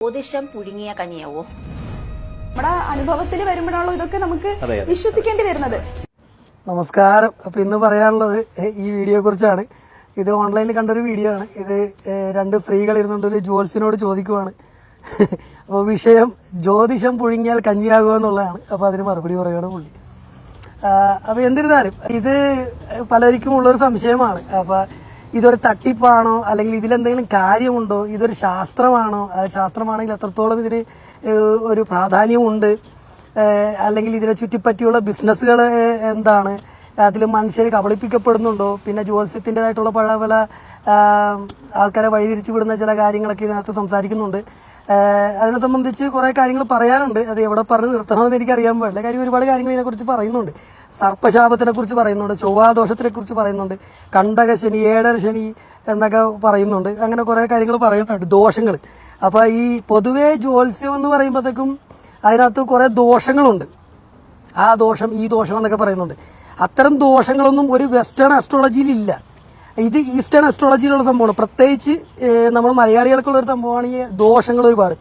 ജ്യോതിഷം പുഴുങ്ങിയ കനിയാവോ? നമ്മുടെ അനുഭവത്തിൽ വരുമ്പോഴാണല്ലോ ഇതൊക്കെ നമുക്ക്. വിശ്വസിക്കേണ്ടി വരുന്നത്. നമസ്കാരം. അപ്പൊ ഇന്ന് പറയാനുള്ളത് ഈ വീഡിയോയെ കുറിച്ചാണ്. ഇത് ഓൺലൈനിൽ കണ്ടൊരു വീഡിയോ ആണ്. ഇത് രണ്ട് സ്ത്രീകൾ ഇരുന്നുകൊണ്ട് ഒരു ജ്യോത്സ്യനോട് ചോദിക്കുവാണ്. അപ്പോൾ വിഷയം ജ്യോതിഷം പുഴുങ്ങിയാൽ കഞ്ഞിയാകുക എന്നുള്ളതാണ്. അപ്പോൾ അതിന് മറുപടി പറയുകയാണ് പുള്ളി. അപ്പോൾ എന്തിരുന്നാലും ഇത് പലർക്കും ഉള്ളൊരു സംശയമാണ്. അപ്പോൾ ഇതൊരു തട്ടിപ്പാണോ? അല്ലെങ്കിൽ ഇതിലെന്തെങ്കിലും കാര്യമുണ്ടോ? ഇതൊരു ശാസ്ത്രമാണോ? ശാസ്ത്രമാണെങ്കിൽ എത്രത്തോളം ഇതിന് ഒരു പ്രാധാന്യമുണ്ട്? അല്ലെങ്കിൽ ഇതിനെ ചുറ്റിപ്പറ്റിയുള്ള ബിസിനസ്സുകൾ എന്താണ്? അതിൽ മനുഷ്യർ കബളിപ്പിക്കപ്പെടുന്നുണ്ടോ? പിന്നെ ജ്യോത്സ്യത്തിന്റെതായിട്ടുള്ള പല പല ആൾക്കാരെ വഴിതിരിച്ചു വിടുന്ന ചില കാര്യങ്ങളൊക്കെ ഇതിനകത്ത് സംസാരിക്കുന്നുണ്ട്. അതിനെ സംബന്ധിച്ച് കുറേ കാര്യങ്ങൾ പറയാനുണ്ട്. അത് എവിടെ പറഞ്ഞ് നിർത്തണമെന്ന് എനിക്ക് അറിയാൻ പാടില്ല. കാര്യം ഒരുപാട് കാര്യങ്ങൾ ഇതിനെക്കുറിച്ച് പറയുന്നുണ്ട്. സർപ്പശാപത്തിനെ കുറിച്ച് പറയുന്നുണ്ട്. ചൊവ്വാദോഷത്തിനെ കുറിച്ച് പറയുന്നുണ്ട്. കണ്ടക ശനി ഏഴര ശനി എന്നൊക്കെ പറയുന്നുണ്ട്. അങ്ങനെ കുറേ കാര്യങ്ങൾ പറയുന്നുണ്ട്. ദോഷങ്ങൾ. അപ്പോൾ ഈ പൊതുവേ ജ്യോത്സ്യം എന്ന് പറയുമ്പോഴത്തേക്കും അതിനകത്ത് കുറേ ദോഷങ്ങളുണ്ട്. ആ ദോഷം ഈ ദോഷം എന്നൊക്കെ പറയുന്നുണ്ട്. അത്തരം ദോഷങ്ങളൊന്നും ഒരു വെസ്റ്റേൺ ആസ്ട്രോളജിയിൽ ഇല്ല. ഇത് ഈസ്റ്റേൺ അസ്ട്രോളജിയിലുള്ള സംഭവമാണ്. പ്രത്യേകിച്ച് നമ്മൾ മലയാളികൾക്കുള്ള ഒരു സംഭവമാണ് ഈ ദോഷങ്ങൾ ഒരുപാട്.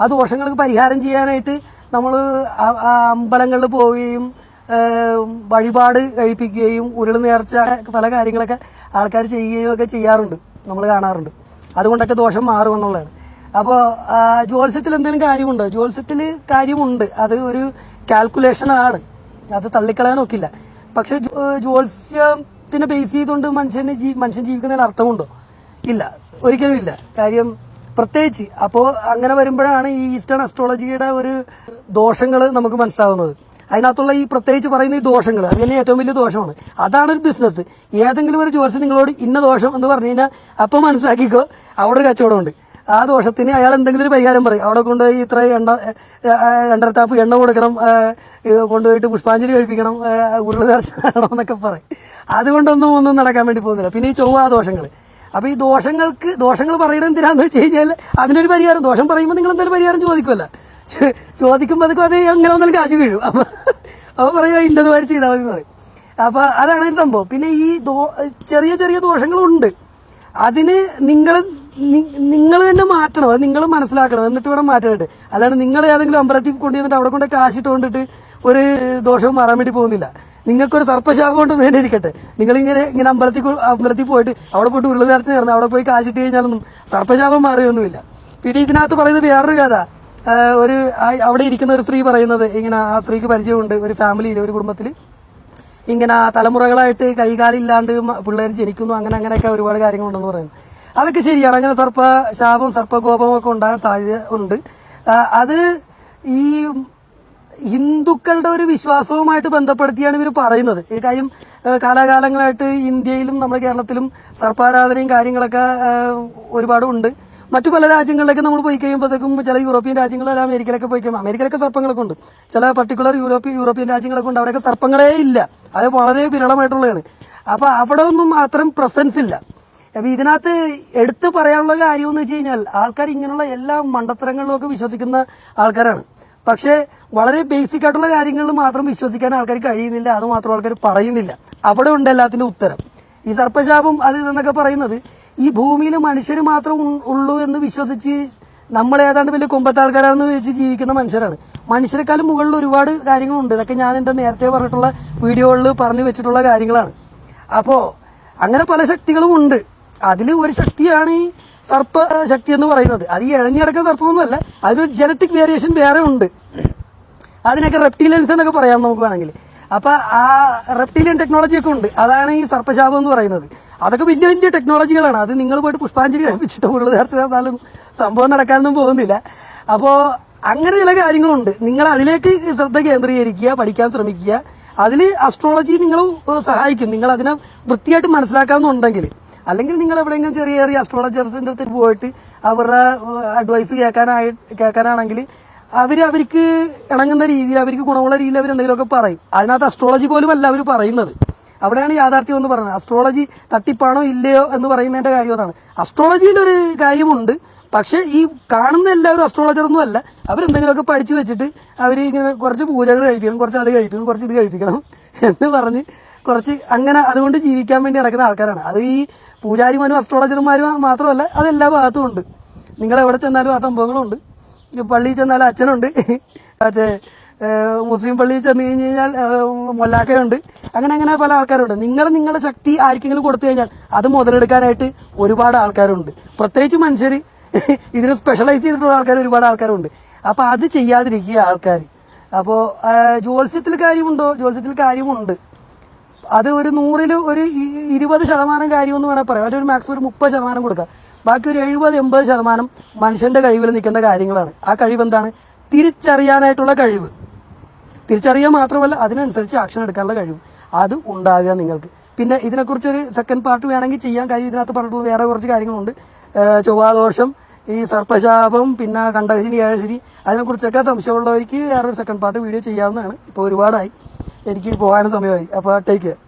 ആ ദോഷങ്ങൾക്ക് പരിഹാരം ചെയ്യാനായിട്ട് നമ്മൾ അമ്പലങ്ങളിൽ പോവുകയും വഴിപാട് കഴിപ്പിക്കുകയും ഉരുൾ നേർച്ച പല കാര്യങ്ങളൊക്കെ ആൾക്കാർ ചെയ്യുകയും ഒക്കെ ചെയ്യാറുണ്ട്. നമ്മൾ കാണാറുണ്ട്. അതുകൊണ്ടൊക്കെ ദോഷം മാറുമെന്നുള്ളതാണ് അപ്പോൾ ജ്യോത്സ്യത്തിൽ എന്തെങ്കിലും കാര്യമുണ്ടോ? ജ്യോത്സ്യത്തിൽ കാര്യമുണ്ട്. അത് ഒരു കാൽക്കുലേഷൻ ആണ്. അത് തള്ളിക്കളയാൻ നോക്കില്ല. പക്ഷെ ജ്യോ- ജ്യോത്സ്യത്തിനെ ബേസ് ചെയ്തുകൊണ്ട് മനുഷ്യന് ജീ മനുഷ്യൻ ജീവിക്കുന്നതിന് അർത്ഥമുണ്ടോ? ഇല്ല. ഒരിക്കലും ഇല്ല. കാര്യം പ്രത്യേകിച്ച് അപ്പോൾ അങ്ങനെ വരുമ്പോഴാണ് ഈ ഈസ്റ്റേൺ അസ്ട്രോളജിയുടെ ഒരു ദോഷങ്ങൾ നമുക്ക് മനസ്സിലാവുന്നത്. അതിനകത്തുള്ള ഈ പ്രത്യേകിച്ച് പറയുന്ന ഈ ദോഷങ്ങൾ അത് തന്നെ ഏറ്റവും വലിയ ദോഷമാണ്. അതാണ് ഒരു ബിസിനസ് ഏതെങ്കിലും ഒരു ജോത്സ്യം നിങ്ങളോട് ഇന്ന ദോഷം എന്ന് പറഞ്ഞു കഴിഞ്ഞാൽ അപ്പോൾ മനസ്സിലാക്കിക്കോ അവിടെ ഒരു കച്ചവടമുണ്ട്. ആ ദോഷത്തിന് അയാൾ എന്തെങ്കിലും ഒരു പരിഹാരം പറയും. അവിടെ കൊണ്ടുപോയി ഇത്ര എണ്ണ രണ്ടര ടാപ്പ് എണ്ണ കൊടുക്കണം കൊണ്ടുപോയിട്ട് പുഷ്പാഞ്ജലി കഴിപ്പിക്കണം ഉരുള ദർശനം എന്നൊക്കെ പറയും. അതുകൊണ്ടൊന്നും ഒന്നും നടക്കാൻ വേണ്ടി പോകുന്നില്ല. പിന്നെ ഈ ചൊവ്വ ദോഷങ്ങൾ അപ്പോൾ ഈ ദോഷങ്ങൾക്ക് ദോഷങ്ങൾ പറയുന്നത് എന്തിനാന്ന് വെച്ച് കഴിഞ്ഞാൽ അതിനൊരു പരിഹാരം ദോഷം പറയുമ്പോൾ നിങ്ങൾ എന്തായാലും പരിഹാരം ചോദിക്കുമല്ല ചോദിക്കുമ്പോൾ അതൊക്കെ അത് എങ്ങനെ ഒന്നും കാശ് വീഴും. അപ്പോൾ അപ്പോൾ പറയുക ഇന്നത് വരെ ചെയ്താൽ മതി പറയും. അപ്പോൾ അതാണ് ഒരു സംഭവം. പിന്നെ ഈ ദോ ചെറിയ ചെറിയ ദോഷങ്ങളുണ്ട്. അതിന് നിങ്ങൾ നിങ്ങൾ തന്നെ മാറ്റണം. അത് നിങ്ങൾ മനസ്സിലാക്കണം. എന്നിട്ട് വേണം മാറ്റാനായിട്ട് അല്ലാണ്ട് നിങ്ങൾ ഏതെങ്കിലും അമ്പലത്തിൽ കൊണ്ടുവന്നിട്ട് അവിടെ കൊണ്ട് കാശിട്ട് കൊണ്ടിട്ട് ഒരു ദോഷവും മാറാൻ വേണ്ടി പോകുന്നില്ല. നിങ്ങൾക്കൊരു സർപ്പശാപം കൊണ്ട് തന്നെ ഇരിക്കട്ടെ. നിങ്ങൾ ഇങ്ങനെ അമ്പലത്തിൽ അമ്പലത്തിൽ പോയിട്ട് അവിടെ പോയിട്ട് ഉരുള നേരത്തെ നടന്ന് അവിടെ പോയി കാശിട്ട് കഴിഞ്ഞാലൊന്നും സർപ്പശാപം മാറിയൊന്നുമില്ല. പിന്നെ ഇതിനകത്ത് പറയുന്നത് വേറൊരു കഥ. ഒരു അവിടെ ഇരിക്കുന്ന ഒരു സ്ത്രീ പറയുന്നത് ഇങ്ങനെ ആ സ്ത്രീക്ക് പരിചയമുണ്ട് ഒരു ഫാമിലിയിൽ ഒരു കുടുംബത്തിൽ. ഇങ്ങനെ തലമുറകളായിട്ട് കൈകാലില്ലാണ്ട് പിള്ളേർ ജനിക്കുന്നു. അങ്ങനെ അങ്ങനെയൊക്കെ ഒരുപാട് കാര്യങ്ങളുണ്ടെന്ന് പറയുന്നു. അതൊക്കെ ശരിയാണ്. അങ്ങനെ സർപ്പ ശാപം സർപ്പകോപവും ഒക്കെ ഉണ്ടാകാൻ സാധ്യത ഉണ്ട്. അത് ഈ ഹിന്ദുക്കളുടെ ഒരു വിശ്വാസവുമായിട്ട് ബന്ധപ്പെടുത്തിയാണ് ഇവർ പറയുന്നത്. ഈ കാര്യം കാലാകാലങ്ങളായിട്ട് ഇന്ത്യയിലും നമ്മുടെ കേരളത്തിലും സർപ്പാരാധനയും കാര്യങ്ങളൊക്കെ ഒരുപാട് ഉണ്ട്. മറ്റു പല രാജ്യങ്ങളിലൊക്കെ നമ്മൾ പോയി കഴിയുമ്പോഴത്തേക്കും ചില യൂറോപ്യൻ രാജ്യങ്ങളെല്ലാം അമേരിക്കയിലൊക്കെ പോയി കഴിയുമ്പോൾ അമേരിക്കയിലൊക്കെ സർപ്പങ്ങളൊക്കെ ഉണ്ട്. ചില പർട്ടിക്കുലർ യൂറോപ്യൻ യൂറോപ്യൻ രാജ്യങ്ങളൊക്കെ ഉണ്ട്. അവിടെയൊക്കെ സർപ്പങ്ങളേ ഇല്ല. അത് വളരെ വിരളമായിട്ടുള്ളതാണ്. അപ്പോൾ അവിടെ ഒന്നും അത്രയും പ്രസൻസ് ഇല്ല. അപ്പൊ ഇതിനകത്ത് എടുത്തു പറയാനുള്ള കാര്യം എന്ന് വെച്ച് കഴിഞ്ഞാൽ ആൾക്കാർ ഇങ്ങനെയുള്ള എല്ലാ മണ്ടത്തരങ്ങളിലും ഒക്കെ വിശ്വസിക്കുന്ന ആൾക്കാരാണ്. പക്ഷേ വളരെ ബേസിക് ആയിട്ടുള്ള കാര്യങ്ങളിൽ മാത്രം വിശ്വസിക്കാൻ ആൾക്കാർ കഴിയുന്നില്ല. അത് മാത്രം ആൾക്കാർ പറയുന്നില്ല. അവിടെ ഉണ്ട് എല്ലാത്തിന്റെ ഉത്തരം. ഈ സർപ്പശാപം അത് എന്നൊക്കെ പറയുന്നത് ഈ ഭൂമിയിൽ മനുഷ്യർ മാത്രം ഉള്ളൂ എന്ന് വിശ്വസിച്ച് നമ്മൾ ഏതാണ്ട് വലിയ കൊമ്പത്തെ ആൾക്കാരാണെന്ന് വെച്ച് ജീവിക്കുന്ന മനുഷ്യരാണ്. മനുഷ്യരെക്കാളും മുകളിൽ ഒരുപാട് കാര്യങ്ങളുണ്ട്. ഇതൊക്കെ ഞാൻ എന്റെ നേരത്തെ പറഞ്ഞിട്ടുള്ള വീഡിയോകളിൽ പറഞ്ഞു വെച്ചിട്ടുള്ള കാര്യങ്ങളാണ്. അപ്പോൾ അങ്ങനെ പല ശക്തികളും ഉണ്ട്. അതിൽ ഒരു ശക്തിയാണ് ഈ സർപ്പ ശക്തി എന്ന് പറയുന്നത്. അത് ഈ ഇഴഞ്ഞിടക്കുന്ന സർപ്പമൊന്നുമല്ല അതിനൊരു ജനറ്റിക് വേരിയേഷൻ വേറെ ഉണ്ട്. അതിനൊക്കെ റെപ്റ്റീലിയൻസ് എന്നൊക്കെ പറയാം നമുക്ക് വേണമെങ്കിൽ. അപ്പോൾ ആ റെപ്റ്റീലിയൻ ടെക്നോളജി ഒക്കെ ഉണ്ട്. അതാണ് ഈ സർപ്പശാപം എന്ന് പറയുന്നത്. അതൊക്കെ വലിയ വലിയ ടെക്നോളജികളാണ് അത് നിങ്ങൾ പോയിട്ട് പുഷ്പാഞ്ജലി കഴിപ്പിച്ചിട്ട് ഉരുള നേർച്ച ചേർന്നാലും സംഭവം നടക്കാനൊന്നും പോകുന്നില്ല. അപ്പോ അങ്ങനെ ചില കാര്യങ്ങളുണ്ട്. നിങ്ങൾ അതിലേക്ക് ശ്രദ്ധ കേന്ദ്രീകരിക്കുക പഠിക്കാൻ ശ്രമിക്കുക. അതിൽ അസ്ട്രോളജി നിങ്ങൾ സഹായിക്കും. നിങ്ങൾ അതിനെ വൃത്തിയായിട്ട് മനസ്സിലാക്കാമെന്നുണ്ടെങ്കിൽ അല്ലെങ്കിൽ നിങ്ങൾ എവിടെയെങ്കിലും ചെറിയ ചെറിയ അസ്ട്രോളജേഴ്സിന്റെ അടുത്ത് പോയിട്ട് അവരുടെ അഡ്വൈസ് കേൾക്കാനായി കേൾക്കാനാണെങ്കിൽ അവർ അവർക്ക് ഇണങ്ങുന്ന രീതിയിൽ അവർക്ക് ഗുണമുള്ള രീതിയിൽ അവർ എന്തെങ്കിലുമൊക്കെ പറയും. അതിനകത്ത് അസ്ട്രോളജി പോലും അല്ല അവർ പറയുന്നത്. അവിടെയാണ് യാഥാർത്ഥ്യം എന്ന് പറയുന്നത്. അസ്ട്രോളജി തട്ടിപ്പാണോ ഇല്ലയോ എന്ന് പറയുന്നതിന്റെ കാര്യം അതാണ്. അസ്ട്രോളജിയിലൊരു കാര്യമുണ്ട്. പക്ഷേ ഈ കാണുന്ന എല്ലാവരും അസ്ട്രോളജർ ഒന്നും അല്ല. അവരെന്തെങ്കിലുമൊക്കെ പഠിച്ചു വെച്ചിട്ട് അവർ ഇങ്ങനെ കുറച്ച് പൂജകൾ കഴിപ്പിക്കണം കുറച്ച് അത് കഴിപ്പിക്കണം കുറച്ച് ഇത് കഴിപ്പിക്കണം എന്ന് പറഞ്ഞ് കുറച്ച് അങ്ങനെ അതുകൊണ്ട് ജീവിക്കാൻ വേണ്ടി നടക്കുന്ന ആൾക്കാരാണ്. അത് ഈ പൂജാരിമാരും അസ്ട്രോളജർമാരും മാത്രമല്ല അത് എല്ലാ ഭാഗത്തും ഉണ്ട്. നിങ്ങൾ എവിടെ ചെന്നാലും ആ സംഭവങ്ങളുണ്ട്. പള്ളിയിൽ ചെന്നാലും അച്ഛനുണ്ട്. മറ്റേ മുസ്ലിം പള്ളിയിൽ ചെന്ന് കഴിഞ്ഞ് കഴിഞ്ഞാൽ മൊല്ലാക്കയുണ്ട്. അങ്ങനെ അങ്ങനെ പല ആൾക്കാരുണ്ട്. നിങ്ങൾ നിങ്ങളുടെ ശക്തി ആർക്കെങ്കിലും കൊടുത്തു കഴിഞ്ഞാൽ അത് മുതലെടുക്കാനായിട്ട് ഒരുപാട് ആൾക്കാരുണ്ട്. പ്രത്യേകിച്ച് മനുഷ്യർ ഇതിന് സ്പെഷ്യലൈസ് ചെയ്തിട്ടുള്ള ആൾക്കാർ ഒരുപാട് ആൾക്കാരുണ്ട്. അപ്പോൾ അത് ചെയ്യാതിരിക്കുക ആൾക്കാർ അപ്പോൾ ജ്യോത്സ്യത്തിൽ കാര്യമുണ്ടോ? ജ്യോത്സ്യത്തിൽ കാര്യമുണ്ട്. അത് ഒരു നൂറിൽ ഒരു ഇരുപത് ശതമാനം കാര്യമെന്ന് വേണമെങ്കിൽ പറയാം. ഒരു മാക്സിമം ഒരു മുപ്പത് ശതമാനം കൊടുക്കുക ബാക്കി ഒരു എഴുപത് എൺപത് ശതമാനം മനുഷ്യന്റെ കഴിവിൽ നിൽക്കുന്ന കാര്യങ്ങളാണ്. ആ കഴിവ് എന്താണ്? തിരിച്ചറിയാനായിട്ടുള്ള കഴിവ്. തിരിച്ചറിയാൻ മാത്രമല്ല അതിനനുസരിച്ച് ആക്ഷൻ എടുക്കാനുള്ള കഴിവ്. അത് ഉണ്ടാകുക നിങ്ങൾക്ക്. പിന്നെ ഇതിനെക്കുറിച്ചൊരു സെക്കൻഡ് പാർട്ട് വേണമെങ്കിൽ ചെയ്യാൻ കാര്യം ഇതിനകത്ത് പറഞ്ഞിട്ടുള്ള വേറെ കുറച്ച് കാര്യങ്ങളുണ്ട്. ചൊവ്വാദോഷം ഈ സർപ്പശാപം പിന്നെ കണ്ടകശിനി ഏഴശിനി അതിനെക്കുറിച്ചൊക്കെ സംശയമുള്ളവർക്ക് വേറൊരു സെക്കൻഡ് പാർട്ട് വീഡിയോ ചെയ്യാവുന്നതാണ്. ഇപ്പോൾ ഒരുപാടായി. എനിക്ക് പോകാനും സമയമായി. അപ്പോൾ ടേക്ക് കെയർ